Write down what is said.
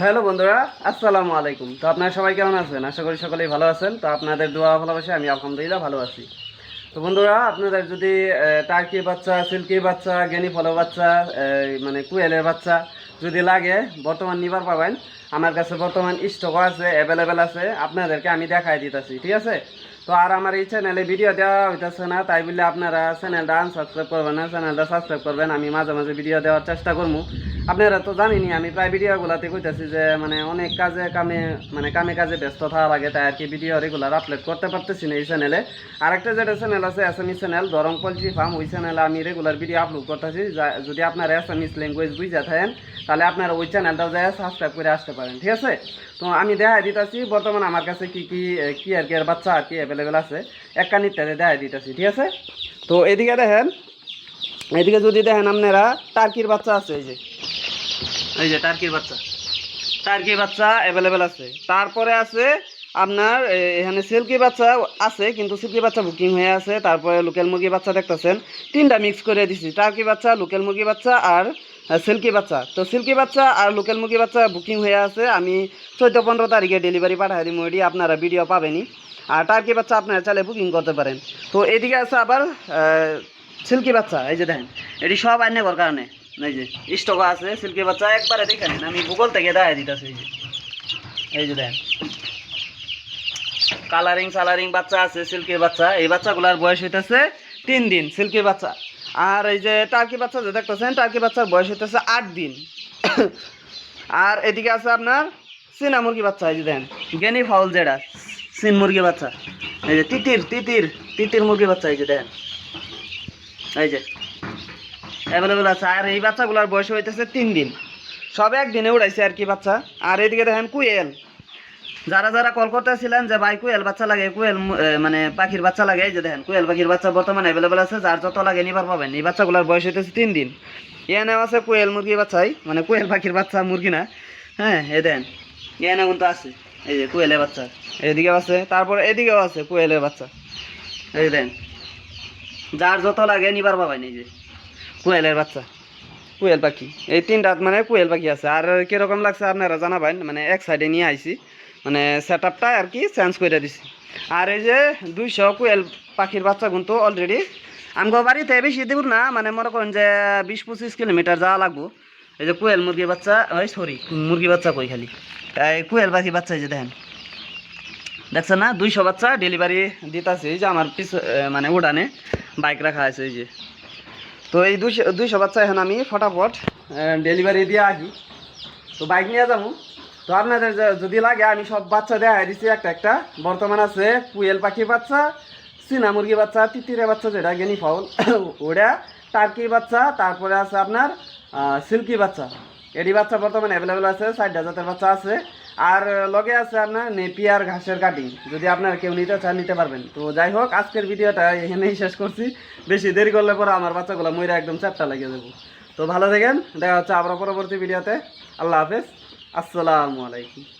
Hello বন্ধুরা, আসসালামু আলাইকুম। তো আপনারা সবাই কেমন আছেন? আশা করি সকলেই ভালো আছেন। তো আপনাদের দোয়া ভালোবাসে আমি আলহামদুলিল্লাহ ভালো আছি। তো বন্ধুরা, আপনাদের যদি টার্কি বাচ্চা, সিল্কি বাচ্চা, গেনি ফলো বাচ্চা মানে কুয়েলের বাচ্চা যদি লাগে, বর্তমান নিবার পাবেন। আমার কাছে বর্তমান স্টক আছে অ্যাভেলেবেল আছে। আপনাদেরকে আমি দেখাই দিতেছি, ঠিক আছে? তো আর আমার এই চ্যানেলে ভিডিও দেওয়া হইতেছে না, তাই বলে আপনারা চ্যানেলটা আনসাবস্ক্রাইব করবেন না চ্যানেলটা সাবস্ক্রাইব করবেন। আমি মাঝে মাঝে ভিডিও দেওয়ার চেষ্টা করব আপনারা তো জানেনই, আমি প্রায় ভিডিওগুলোতে কইতেছি যে মানে অনেক কাজে কামে মানে কামে কাজে ব্যস্ত থাকা লাগে, তাই আর কি ভিডিও রেগুলার আপলোড করতে পারতেছি না এই চ্যানেলে আরেকটা যেটা চ্যানেল আছে SME channel Darrang poultry farm ওই চ্যানেলে আমি রেগুলার ভিডিও আপলোড করতেছি। যদি আপনারা এসএমইস ল্যাঙ্গুয়েজ বুঝে থাকেন, তাহলে আপনারা ওই চ্যানেলটাও যায় সাবস্ক্রাইব করে আসতে পারেন, ঠিক আছে? তো আমি দেখাই দিতেছি, বর্তমানে আমার কাছে কি কি কি আর কি আর বাচ্চা আর কি অ্যাভেলেবেল আছে এক কানিটারে দেখাই দিতেছি, ঠিক আছে? তো এদিকে দেখেন, এদিকে যদি দেখেন আপনারা, টার্কির বাচ্চা আছে এই যে। এই যে টার্কির বাচ্চা। টার্কি বাচ্চা অ্যাভেলেবেল আছে। তারপরে আছে আপনার এখানে সিল্কি বাচ্চা আছে, কিন্তু সিল্কি বাচ্চা বুকিং হয়ে আছে। তারপরে লোকাল মুরগি বাচ্চা দেখতেছেন। তিনটা মিক্স করে দিছি। টার্কি বাচ্চা লোকাল মুরগি বাচ্চা আর সিল্কি বাচ্চা। তো সিল্কি বাচ্চা আর লোকাল মুরগি বাচ্চা বুকিং হয়ে আছে। আমি চোদ্দ পনেরো তারিখে ডেলিভারি পাঠাই দিই ওইটি আপনারা ভিডিও পাবেনই। আর টার্কি বাচ্চা আপনারা চাইলে বুকিং করতে পারেন। তো এদিকে আছে আবার সিল্কি বাচ্চা। এই যে দেখেন, এটি সব আইনে কর কারণে। এই যে স্টক আছে সিল্কি বাচ্চা, একবারে দেখে আমি গুগল থেকে দেখাই দিতেছি, এই যে। এই যে দেখেন কালারিং সালারিং বাচ্চা আছে, সিল্কির বাচ্চা। এই বাচ্চাগুলার বয়স হইতেছে তিন দিন, সিল্কির বাচ্চা। আর এই যে টার্কি বাচ্চা যে দেখতেছেন, টার্কি বাচ্চার বয়স হইতেছে আট দিন। আর এদিকে আছে আপনার চীনা মুরগি বাচ্চা, এই যে দেখেন গেনি ফাউল যেটা চীন মুরগি বাচ্চা। এই যে তিতির তিতির তিতির মুরগি বাচ্চা, এই যে দেখেন এই যে। অ্যাভেলেবেল আছে। আর এই বাচ্চাগুলোর বয়স হইতেছে তিন দিন। সব একদিনে উড়াইছে আর কি বাচ্চা। আর এদিকে দেখেন কুয়েল। যারা যারা কল করতেছিলেন যে, ভাই, কুয়েল বাচ্চা লাগে, কুয়েল মানে পাখির বাচ্চা লাগে। এই যে দেখেন, কুয়েল পাখির বাচ্চা বর্তমানে অ্যাভেলেবেল আছে, যার যত লাগে নিবার পাবেন। এই বাচ্চাগুলোর বয়স হইতেছে তিন দিন। এনে আছে কুয়েল মুরগি বাচ্চাই। মানে কুয়েল পাখির বাচ্চা, মুরগি না। হ্যাঁ এ দেন এনে কিন্তু আছে। এই যে কুয়েলের বাচ্চা। এদিকেও আছে, তারপর এদিকেও আছে কুয়েলের বাচ্চা। এই দেন যার যত লাগে নিবার পাবেন এই যে। কুয়েলের বাচ্চা। কুয়েল পাখি। এই তিনটা মানে কুয়েল পাখি আছে। আর কীরকম লাগছে আপনারা জানাবেন? মানে এক সাইডে নিয়ে আইছি। মানে সেট আপটা আর কি চেঞ্জ করে দিছি। আর এই যে দুইশো কুয়েল পাখির বাচ্চা কিন্তু অলরেডি আমগো বাড়িতে বেশি দূর না। মানে মনে করেন যে বিশ পঁচিশ কিলোমিটার যাওয়া লাগবো। এই যে কুয়েল মুরগির বাচ্চা, ওই সরি মুরগি বাচ্চা কই খালি? এই কুয়েল পাখি বাচ্চা এই যে দেখেন। দেখছেন না? দুইশো বাচ্চা ডেলিভারি দিতেছে। এই যে আমার পিছ মানে উড়ানে বাইক রাখা আছে এই যে। তো এই দুইশো দুইশো বাচ্চা এখন আমি, ফটাফট ডেলিভারি দিয়ে আসি। তো বাইক নিয়ে যাব। তো আপনাদের যদি লাগে, আমি সব বাচ্চা দেখাই দিচ্ছি একটা একটা। বর্তমান আছে পুয়েল পাখি বাচ্চা, চীনা মুরগি বাচ্চা তিতিরে বাচ্চা যেটা গেনি ফাউল ওটা টার্কি বাচ্চা, তারপরে আছে আপনার সিল্কি বাচ্চা। এডি বাচ্চা বর্তমানে অ্যাভেলেবেল আছে, ষাট জাতের বাচ্চা আছে। আর লগে আছে আপনার নেপিয়ার ঘাসের কাটিং। যদি আপনার কেউ নিতে চান নিতে পারবেন। তো যাই হোক, আজকের ভিডিওটা এখানেই শেষ করছি। বেশি দেরি করলে পরে আমার বাচ্চাগুলো ময়রা একদম চারটা লাগিয়ে দেবো। তো ভালো থাকেন, দেখা হচ্ছে আবার পরবর্তী ভিডিওতে। আল্লাহ হাফেজ। আসসালামু আলাইকুম।